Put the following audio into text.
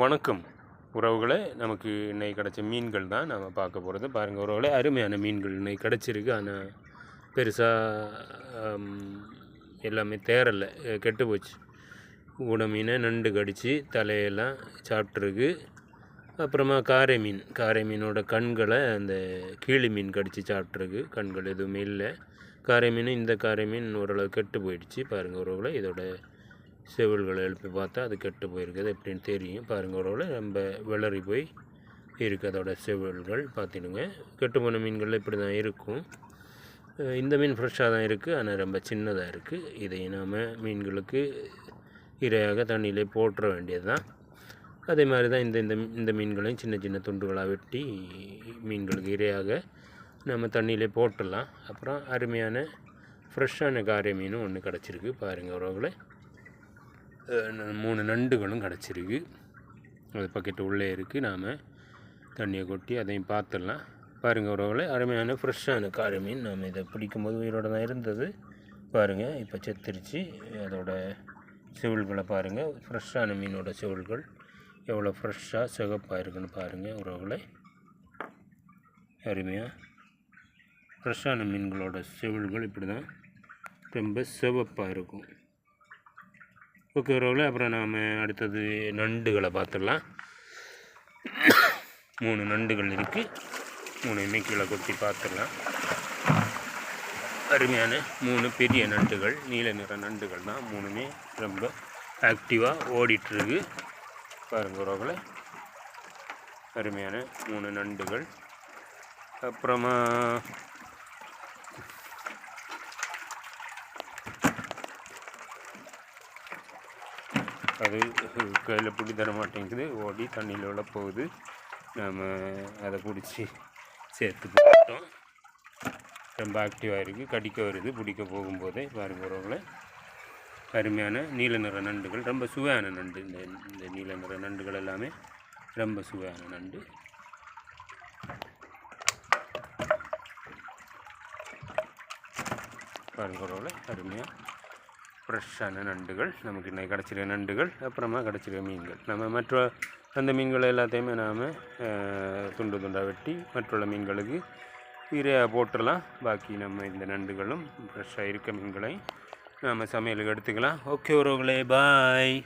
வணக்கம். உறவுகளை நமக்கு இன்னைக்கு கிடைச்ச மீன்கள் தான் நம்ம பார்க்க போகிறது பாருங்கள் உறவுகளே அருமையான மீன்கள் இன்னைக்கு கிடச்சிருக்கு. ஆனால் பெருசாக எல்லாமே தேரலை. கெட்டு போச்சு. ஊட மீனை நண்டு கடித்து தலையெல்லாம் சாப்பிட்ருக்கு அப்புறமா காரை மீன். காரை மீனோட கண்களை அந்த கீழி மீன் கடித்து சாப்பிட்ருக்கு கண்கள் எதுவுமே இல்லை. காரை மீன் இந்த காரை மீன் ஓரளவு கெட்டு போயிடுச்சு. பாருங்கள் உறவுகளை இதோட செவில்களை எழுப்பி பார்த்தா அது கெட்டு போயிருக்குது எப்படின்னு தெரியும். பாருங்கள் ஓரளவு ரொம்ப விளறி போய் இருக்குது அதோட செவில்கள். பார்த்துடுங்க. கெட்டு போன மீன்கள் இப்படி தான் இருக்கும் இந்த மீன் ஃப்ரெஷ்ஷாக தான் இருக்குது ஆனால் ரொம்ப சின்னதாக இருக்குது இதை நாம் மீன்களுக்கு இரையாக தண்ணியிலே போட்டுற வேண்டியது தான் அதே மாதிரி தான் இந்த இந்த இந்த மீன்களையும் சின்ன சின்ன துண்டுகளாக வெட்டி மீன்களுக்கு இரையாக நம்ம தண்ணியிலே போட்டுடலாம். அப்புறம் அருமையான ஃப்ரெஷ்ஷான காரை மீனும் ஒன்று கிடச்சிருக்கு. பாருங்கள் உறவுகளை மூணு நண்டுகளும் கிடச்சிருக்கு. அது பக்கெட்டு உள்ளே இருக்குது நாம் தண்ணியை கொட்டி அதையும் பார்த்துடலாம் பாருங்கள் உறவுகளை அருமையான ஃப்ரெஷ்ஷான காரை மீன். நாம் இதை பிடிக்கும்போது உயிரோட தான் இருந்தது. பாருங்கள் இப்போ செத்துருச்சு. அதோட செவில்களை பாருங்கள் ஃப்ரெஷ்ஷான மீனோட செவில்கள் எவ்வளோ ஃப்ரெஷ்ஷாக சிகப்பாக இருக்குன்னு பாருங்கள் உறவுகளை அருமையாக ஃப்ரெஷ்ஷான மீன்களோட செவில்கள் இப்படி தான் ரொம்ப சிவப்பாக இருக்கும். ஓகே உறவுகளே அப்புறம் நாம் அடுத்தது நண்டுகளை பார்த்துடலாம். மூணு நண்டுகள் இருக்குது மூணுமே கீழே கொத்தி பார்த்துடலாம். அருமையான மூணு பெரிய நண்டுகள் நீல நிற நண்டுகள் தான் மூணுமே ரொம்ப ஆக்டிவாக ஓடிட்டுருக்கு. பாருங்க உறவுகளை. அருமையான மூணு நண்டுகள். அப்புறமா அது கையில் பிடி தர மாட்டேங்குது. ஓடி தண்ணியில் உள்ள போகுது. நாம் அதை பிடிச்சி சேர்த்து போட்டோம். ரொம்ப ஆக்டிவாக இருக்குது கடிக்க வருது. பிடிக்க போகும்போதே பாருங்க உறவுகளை. அருமையான நீல நிற நண்டுகள். ரொம்ப சுவையான நண்டு. இந்த இந்த நீல நிற நண்டுகள் எல்லாமே ரொம்ப சுவையான நண்டு. பாருங்க உறவுகளை அருமையாக ஃப்ரெஷ்ஷான நண்டுகள் நமக்கு இன்னைக்கு கிடச்சிருக்க நண்டுகள் அப்புறமா கிடச்சிருக்க மீன்கள். நம்ம மற்ற அந்த மீன்கள் எல்லாத்தையுமே நாம் துண்டு துண்டாக வெட்டி மற்றுள்ள மீன்களுக்கு இரையாக போட்டுடலாம். பாக்கி நம்ம இந்த நண்டுகளும் ஃப்ரெஷ்ஷாக இருக்க மீன்களை நாம் சமையலுக்கு எடுத்துக்கலாம். ஓகே உறவுகளே பாய்